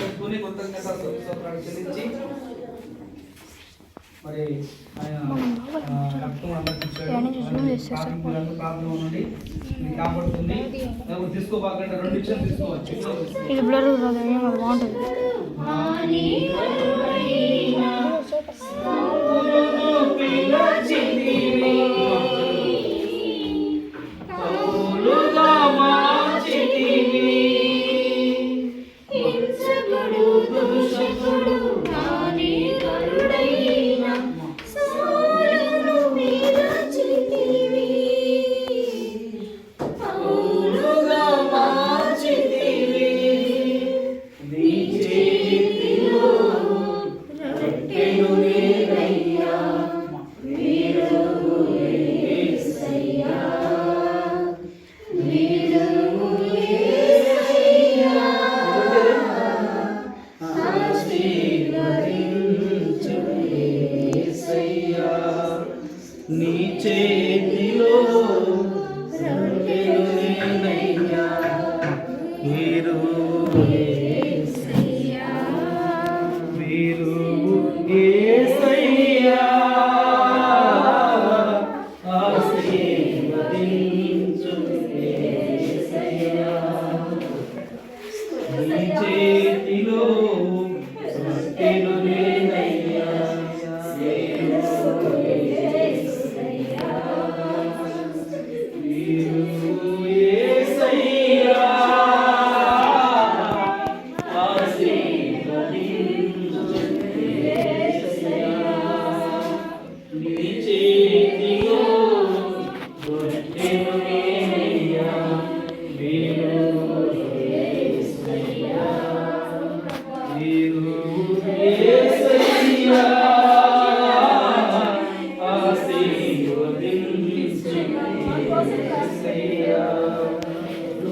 కృతజ్ఞత చెల్లించి మరి ఆయన రక్తం. ఇది కాపాడుతుంది. ఎవరు తీసుకోబాకంటే రెండు ఇచ్చిన తీసుకోవచ్చు. ఇది బ్లర్ బాగుంటుంది? నీ చేతిలో రొట్టెలు నేనయ్యా. మీరు యేసయ్యా. మీరు యేసయ్యా. ఆశీర్వదించు యేసయ్యా. నీ చేతిలో రొట్టెలు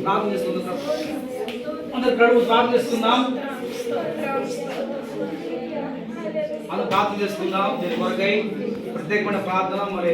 ప్రార్థన చేసుకుందాం అందరు కడుపు ప్రార్థన చేసుకుందాం అందరూ ప్రార్థన చేసుకుందాం దీని కొరకై ప్రత్యేకమైన ప్రార్థన మరి